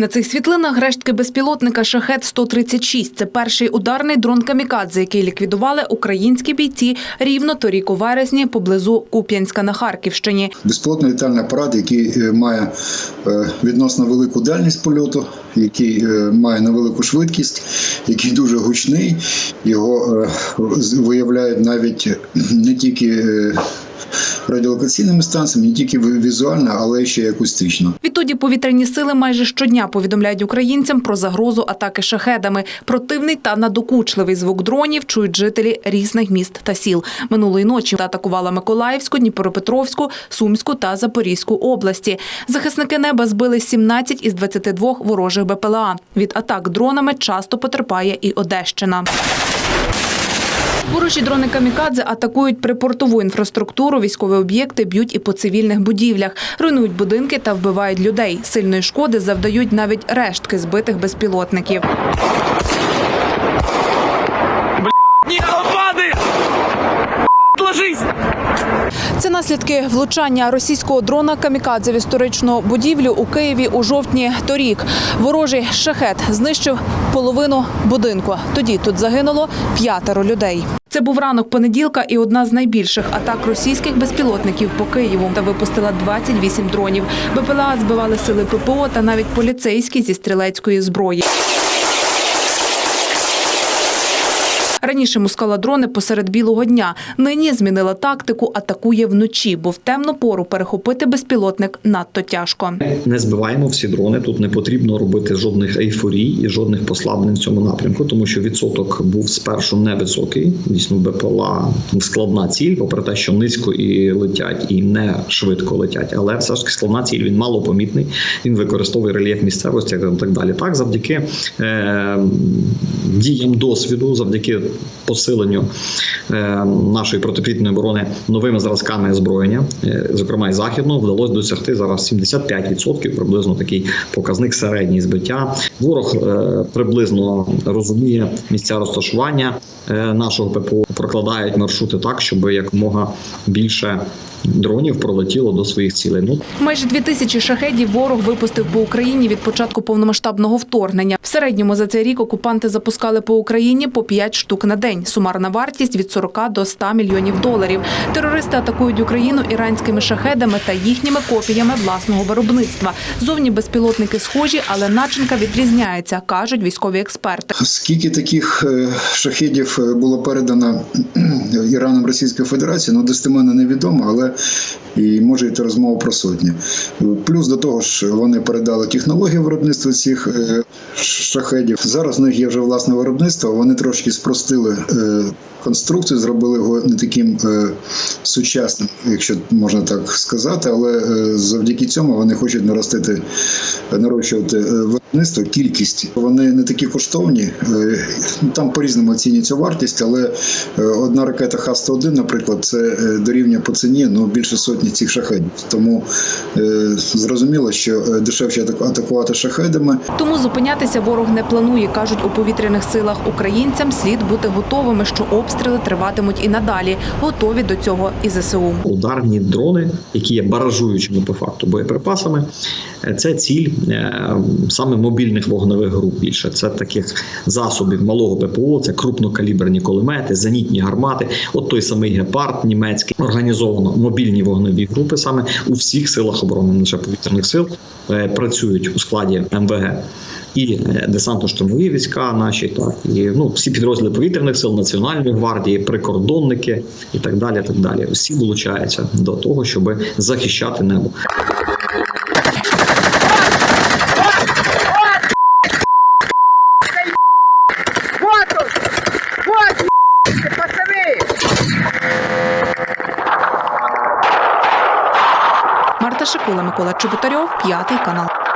На цих світлинах рештки безпілотника шахет 136 Це перший ударний дрон камікадзе, який ліквідували українські бійці рівно торік у вересні поблизу Куп'янська на Харківщині. Безпілотний літальний апарат, який е, має е, відносно велику дальність польоту, який е, має невелику швидкість, який дуже гучний. Його виявляють навіть не тільки радіолокаційними станціями, не тільки візуально, але ще й акустично. Відтоді повітряні сили майже щодня повідомляють українцям про загрозу атаки шахедами. Противний та надокучливий звук дронів чують жителі різних міст та сіл. Минулої ночі атакувала Миколаївську, Дніпропетровську, Сумську та Запорізьку області. Захисники неба збили 17 із 22 ворожих БПЛА. Від атак дронами часто потерпає і Одещина. Ворожі дрони камікадзе атакують припортову інфраструктуру, військові об'єкти б'ють і по цивільних будівлях, руйнують будинки та вбивають людей. Сильної шкоди завдають навіть рештки збитих безпілотників. Це наслідки влучання російського дрона камікадзе в історичну будівлю у Києві у жовтні торік. Ворожий шахет знищив половину будинку. Тоді тут загинуло п'ятеро людей. Це був ранок понеділка і одна з найбільших атак російських безпілотників по Києву та випустила 28 дронів. БПЛА збивали сили ППО та навіть поліцейські зі стрілецької зброї. Раніше мускала дрони посеред білого дня. Нині змінила тактику, атакує вночі, бо в темну пору перехопити безпілотник надто тяжко. не збиваємо всі дрони. Тут не потрібно робити жодних ейфорій і жодних послаблень в цьому напрямку, тому що відсоток був спершу невисокий. Дійсно, БПЛА складна ціль, попри те, що низько і летять, і не швидко летять. Але все ж таки складна ціль. Він малопомітний. Він використовує рельєф місцевості і так далі. Так, завдяки е, діям досвіду, завдяки посиленню е, нашої протиповітряної оборони новими зразками озброєння, е, зокрема і західного, вдалося досягти зараз 75% приблизно такий показник середній збиття. Ворог е, приблизно розуміє місця розташування нашого ППО, прокладають маршрути так, щоб якомога більше дронів пролетіло до своїх цілей. Ну Майже дві тисячі шахедів ворог випустив по Україні від початку повномасштабного вторгнення. В середньому за цей рік окупанти запускали по Україні по 5 штук на день. Сумарна вартість від 40 до 100 мільйонів доларів. Терористи атакують Україну іранськими шахедами та їхніми копіями власного виробництва. Зовні безпілотники схожі, але начинка відрізняється, кажуть військові експерти. Скільки таких е, шахедів е, було передано Іраном Російської Федерації, ну достеменно невідомо, але і може йти розмова про сотні. Плюс до того ж, вони передали технологію виробництва цих е, шахедів. Зараз в них є вже власне виробництво. Вони трошки спростили е, конструкцію, зробили його не таким е, сучасним, якщо можна так сказати. Але е, завдяки цьому вони хочуть наростити, нарощувати е, виробництво, кількість. Вони не такі коштовні. е, Там по-різному оцінюється вартість, але е, одна ракета Х-101, наприклад, це е, дорівнює по ціні ну, більше сотні цих шахедів. Тому е, зрозуміло, що дешевше атаку- атакувати шахедами. Тому зупинятися ворог не планує, кажуть у повітряних силах. Українцям слід бути готовими, що обстріли триватимуть і надалі. Готові до цього і ЗСУ. ударні дрони, які є баражуючими по факту боєприпасами. Це ціль е, саме мобільних вогневих груп. Більше це таких засобів малого ППО, це крупнокаліберні кулемети, зенітні гармати. От той самий гепард німецький організовано мобільні вогневі групи саме у всіх силах оборони, лише повітряних сил, е, працюють у складі МВГ. І е, десантно-штурмові війська наші, так і ну всі підрозділи повітряних сил, національної гвардії, прикордонники і так далі. Так далі. Всі долучаються до того, щоб захищати небо. Марта Шикула, Микола Чеботарьов, п'ятий канал.